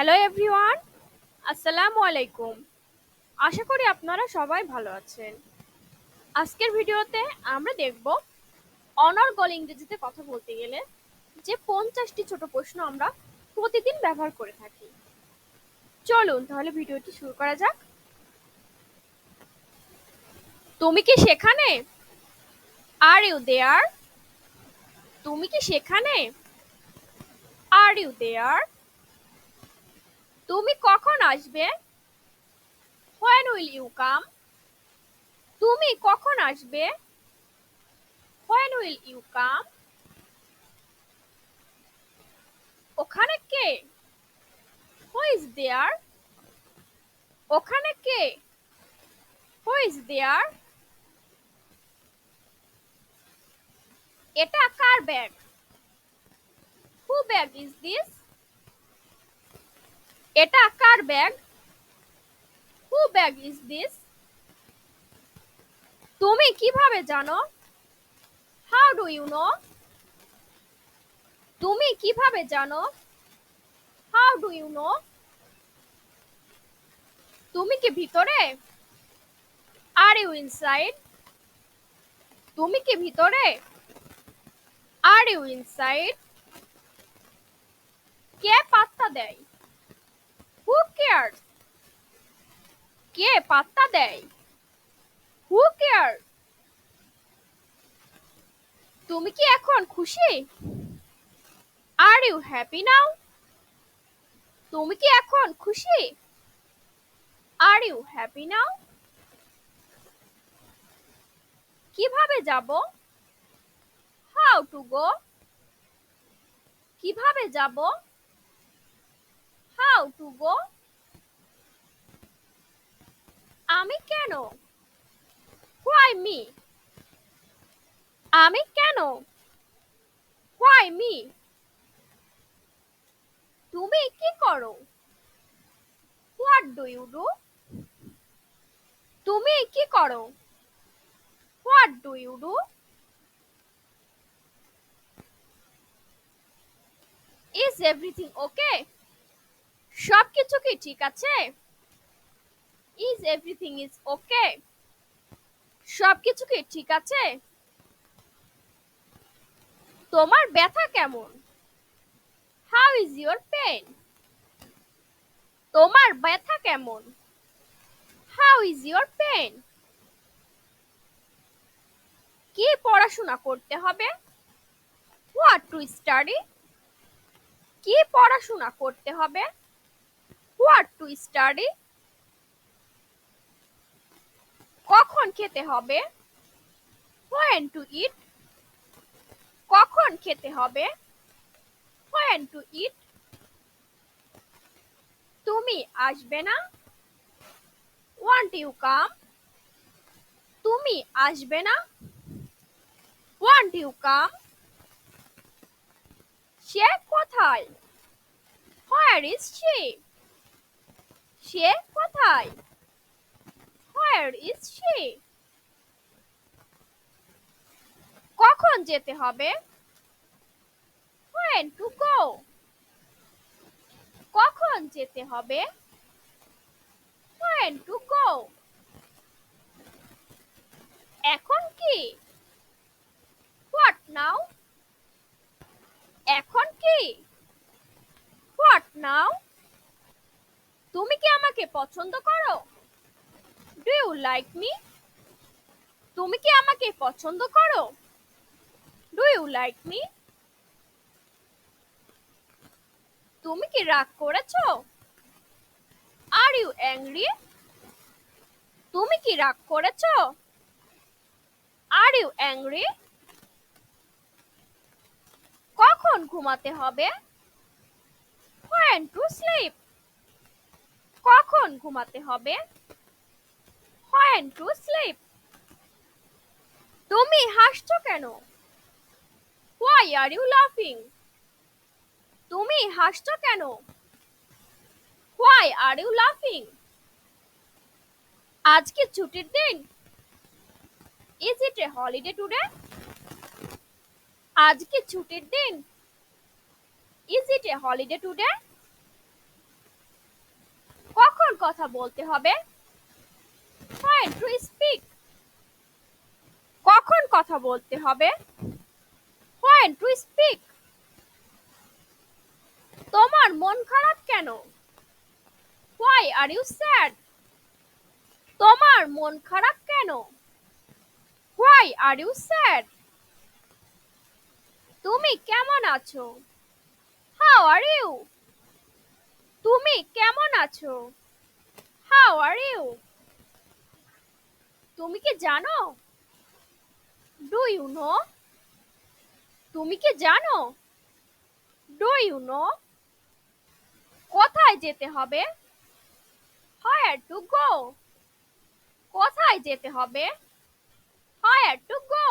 Hello everyone আসসালামু আলাইকুম আশা করি আপনারা সবাই ভালো আছেন। আজকের ভিডিওতে আমরা দেখব অনর্গল ইংরেজিতে কথা বলতে গেলে যে পঞ্চাশটি ছোট প্রশ্ন আমরা প্রতিদিন ব্যবহার করে থাকি। চলুন তাহলে ভিডিওটি শুরু করা যাক। তুমি কি সেখানে? আর ইউ দেয়ার তুমি কি সেখানে? আর ইউ দেয়ার তুমি কখন আসবে? হোয়েন উইল ইউ কাম তুমি কখন আসবে? হোয়েন উইল ইউ কাম ওখানে কে? হু ইজ দেয়ার ওখানে কে? হু ইজ দেয়ার এটা কার bag who bag is this এটা কার bag? Who bag is this তুমি কীভাবে জানো? হাউ ডু ইউ নো তুমি কীভাবে জানো? হাউ ডু ইউ নো তুমি কি ভিতরে? আর ইউ ইনসাইড তুমি কি ভিতরে? আর ইউ ইনসাইড কে পাত্তা দেয়? কেয়ার কে পাত্তা দেয়? হু কেয়ার তুমি কি এখন খুশি? আর ইউ হ্যাপি নাও তুমি কি এখন খুশি? আর ইউ হ্যাপি নাও কীভাবে যাব? হাউ টু গো কীভাবে যাব? হাউ টু গো আমি কেন? হোয়াই মি আমি কেন? হোয়াই মি তুমি কি করো? হোয়াট ডু ইউ ডু তুমি কি করো? What do you do is everything okay সবকিছু কি ঠিক আছে? ইজ এভরিথিং ইজ ওকে সবকিছু কি ঠিক আছে? তোমার ব্যথা কেমন? হাউ ইজ ইউর পেন তোমার ব্যথা কেমন? হাউ ইজ ইউর পেন কি পড়াশোনা করতে হবে? হোয়াট টু স্টাডি কি পড়াশোনা করতে হবে? হোয়াট টু স্টাডি কখন খেতে হবে? হোয়েন টু ইট কখন খেতে হবে? হোয়েন টু ইট তুমি আসবে না? ওয়ান্ট ইউ কাম তুমি আসবে না? ওয়ান্ট ইউ কাম সে কোথায়? হোয়ার ইজ সে সে কোথায়? হোয়ার ইজ সে কখন যেতে হবে? হোয়েন টু গো কখন যেতে হবে? হোয়েন টু গো এখন কি? হোয়াট নাও এখন কি? হোয়াট নাও তুমি কি আমাকে পছন্দ করো? ডু ইউ লাইক মি তুমি কি আমাকে পছন্দ করো? ডু ইউ লাইক মি তুমি কি রাগ করেছ? আর ইউ অ্যাংরি তুমি কি রাগ করেছ? আর ইউ অ্যাংরি কখন ঘুমাতে হবে? হোয়েন টু স্লিপ কখন ঘুমাতে হবে? হোয়েন টু স্লিপ তুমি হাসছো কেন? হোয়াই আর ইউ লাফিং তুমি হাসছো কেন? হোয়াই আর ইউ লাফিং আজকে ছুটির দিন। Is it a holiday today আজকে ছুটির দিন। Is it a holiday today কখন কথা বলতে হবে? ফাইন টু স্পিক কখন কথা বলতে হবে? ফাইন টু স্পিক তোমার মন খারাপ কেন? হোয়াই আর ইউ স্যাড তোমার মন খারাপ কেন? হোয়াই আর ইউ স্যাড তুমি কেমন আছো? হাউ আর ইউ তুমি কেমন আছো? হাউ আর ইউ তুমি কি জানো? ডু ইউ নো তুমি কি জানো? ডু ইউ নো কোথায় যেতে হবে? হায়ার টু গো কোথায় যেতে হবে? হায়ার টু গো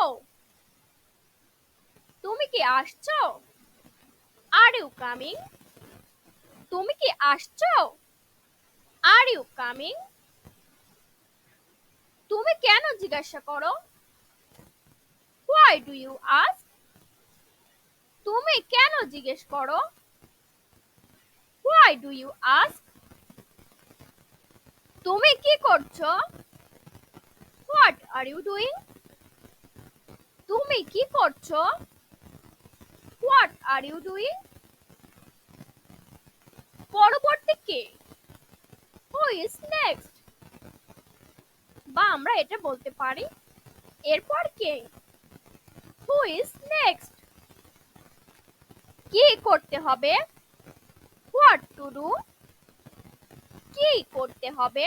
তুমি কি আসছো? আর ইউ কামিং তুমি কি আসছো? আর ইউ কামিং জিজ্ঞাসা করো। হোয়াই ডু ইউ আস্ক তুমি কেন জিজ্ঞেস করো? হোয়াই ডু ইউ আস্ক তুমি কি করছ? হোয়াট আর ইউ ডুইং তুমি কি করছ? হোয়াট আর ইউ ডুইং পরবর্তী কে? হু ইজ নেক্সট বা আমরা এটা বলতে পারি। এরপর কে? হু ইজ নেক্সট কি করতে হবে? হোয়াট টু ডু কি করতে হবে?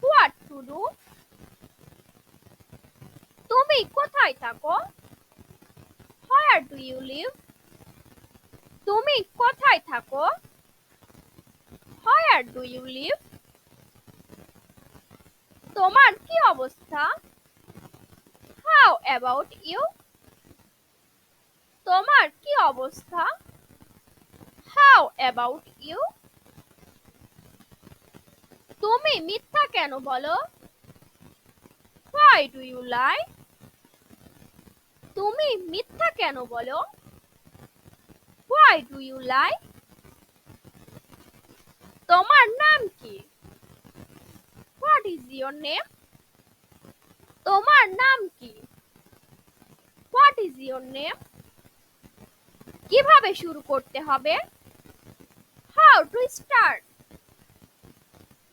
হোয়াট টু ডু তুমি কোথায় থাকো? হোয়ার ডু ইউ লিভ তুমি কোথায় থাকো? হোয়ার ডু ইউ লিভ তোমার কি অবস্থা? হাউ অ্যাবাউট ইউ তোমার কি অবস্থা? হাউ অ্যাবাউট ইউ তুমি মিথ্যা কেন বলো? হোয়াই ডু ইউ লাই তুমি মিথ্যা কেন বলো? হোয়াই ডু ইউ লাই তোমার নাম কি? হোয়াট ইজ ইয়োর নেম তোমার নাম কি? হোয়াট ইজ ইয়োর নেম কীভাবে শুরু করতে হবে? হাউ টু স্টার্ট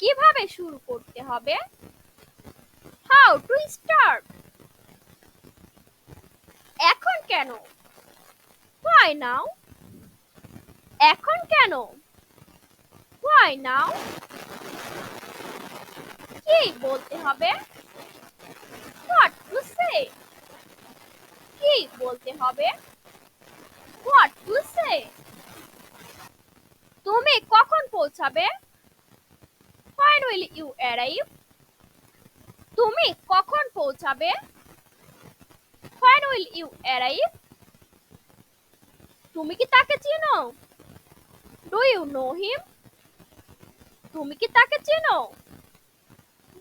কীভাবে শুরু করতে হবে? হাউ টু স্টার্ট এখন কেন? হোয়াই নাও এখন কেন? হোয়াই নাও কি বলতে হবে? হোয়াট টু সে কি বলতে হবে? হোয়াট টু সে তুমি কখন পৌঁছাবে? When will you arrive? তুমি কখন পৌঁছাবে? When will you arrive? তুমি কি তাকে চিনো? ডু ইউ নো হিম তুমি কি তাকে চিনো?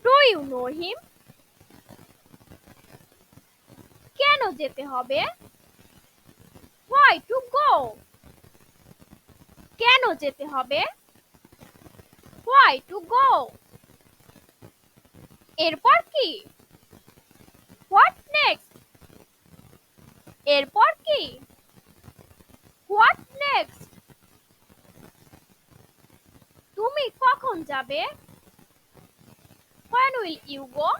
ডু ইউ নো হিম কেন যেতে হবে। হোয়াই টু গো কেন যেতে হবে? হোয়াই টু গো এরপর কি? হোয়াট নেক্সট এরপর কি? হোয়াট নেক্সট তুমি কখন যাবে? When will you go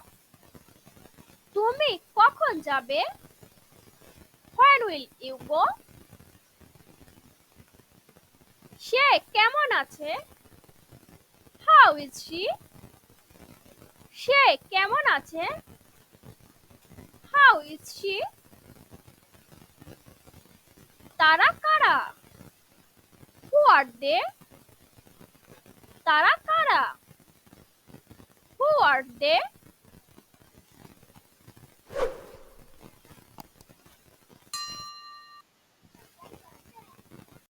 তুমি কখন যাবে? When will you go সে কেমন আছে? হাউ ইজ শি সে কেমন আছে? হাউ ইজ শি তারা কারা? হু আর দে তারা কারা? were they?